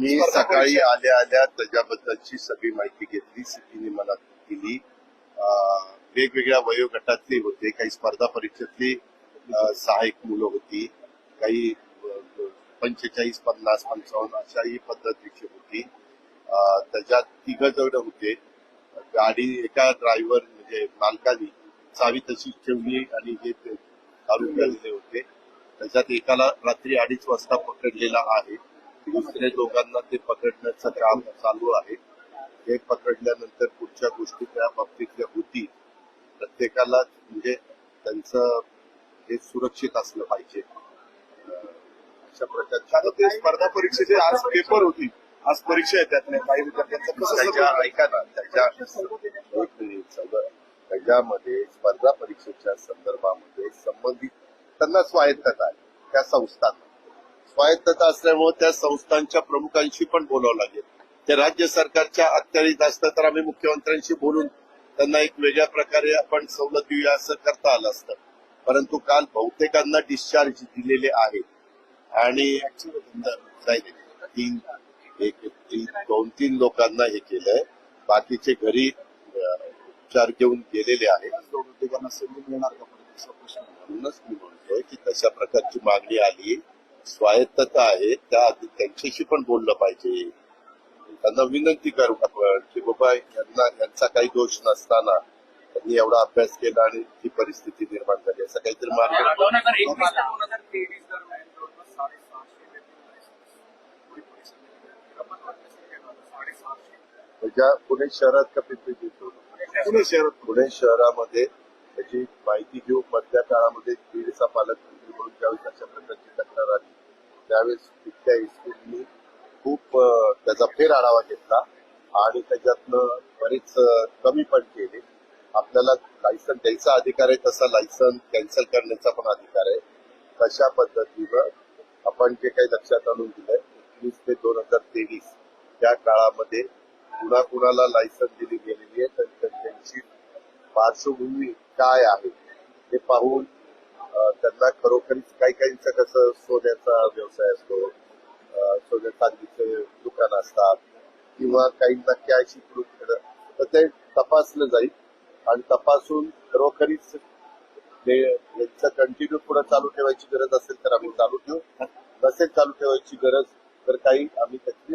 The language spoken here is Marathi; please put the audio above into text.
मी सकाळी आल्या आल्या त्याच्याबद्दलची सगळी माहिती घेतली. सिद्धीने मला दिली. वेगवेगळ्या वयोगटातली होते काही स्पर्धा परीक्षेतली अं, सहायक मुलं होती काही पंचेचाळीस पन्नास पंचावन्न अशाही पद्धतीची होती. त्याच्यात तिघ जण होते. गाडी एका ड्रायव्हर म्हणजे मालकाने चावी तशी ठेवली आणि हे दारू प्यालेले होते. त्याच्यात एकाला रात्री अडीच वाजता पकडलेला आहे. दुसऱ्या दोघांना ते पकडण्याचं काम चालू आहे. हे पकडल्यानंतर पुढच्या गोष्टी त्या बाबतीतल्या होती. प्रत्येकाला म्हणजे त्यांचं हे सुरक्षित असलं पाहिजे. अशा प्रकारच्या ते स्पर्धा परीक्षेचे आज पेपर होती. आज परीक्षा आहे त्यातल्या. काही विद्यार्थ्यांचं कसं ऐका ना त्याच्या त्याच्यामध्ये स्पर्धा परीक्षेच्या संदर्भामध्ये संबंधित त्यांना स्वायत्तता आहे. त्या संस्थांना. स्वायत्तता असल्यामुळे त्या संस्थांच्या प्रमुखांशी पण बोलावं लागेल. ते राज्य सरकारच्या अखत्यारीत असतं तर आम्ही मुख्यमंत्र्यांशी बोलून त्यांना एक वेगळ्या प्रकारे आपण सवलत देऊया असं करता आलं असतं. परंतु काल बहुतेकांना डिस्चार्ज दिलेले आहे आणि तीन एक तीन दोन तीन लोकांना हे केलंय. बाकीचे घरी उपचार घेऊन गेलेले आहेत. संधी मिळणार का. म्हणूनच मी म्हणतोय की तशा प्रकारची मागणी आली. स्वायत्तता आहे त्या त्यांच्याशी पण बोललं पाहिजे. त्यांना विनंती करू आपण की बाबा यांना यांचा काही दोष नसताना त्यांनी एवढा अभ्यास केला आणि ही परिस्थिती निर्माण झाली. असं काहीतरी मार्ग साडेसहाशे पुणे शहरात का पिंपरी चिंचवड पुणे शहरात. पुणे शहरामध्ये त्याची माहिती घेऊन मधल्या काळामध्ये बीडचा पालकमंत्री म्हणून ज्यावेळेस अशा प्रकारची तक्रार आली त्यावेळेस तिथल्या इस्कूलनी खूप त्याचा फेर आढावा घेतला आणि त्याच्यातनं बरेच कमी पण केले. आपल्याला लायसन द्यायचा अधिकार आहे तसा लायसन कॅन्सल करण्याचा पण अधिकार आहे. तशा पद्धतीनं आपण जे काही लक्षात आणून दिलंय एकवीस ते दोन हजार तेवीस त्या काळामध्ये कुणा कुणाला लायसन दिली गेलेली आहे तर त्यांची पार्श्वभूमी काय आहे हे पाहून त्यांना खरोखरीच काही काहींचं कसं सोन्याचा व्यवसाय असतो सोन्या चांदीचे दुकान असतात किंवा काहींना कॅश इकडून तर ते तपासलं जाईल आणि तपासून खरोखरीच यांचं कंटिन्यू पुढे चालू ठेवायची गरज असेल तर आम्ही चालू ठेवू. नसेल चालू ठेवायची गरज तर काही आम्ही त्याची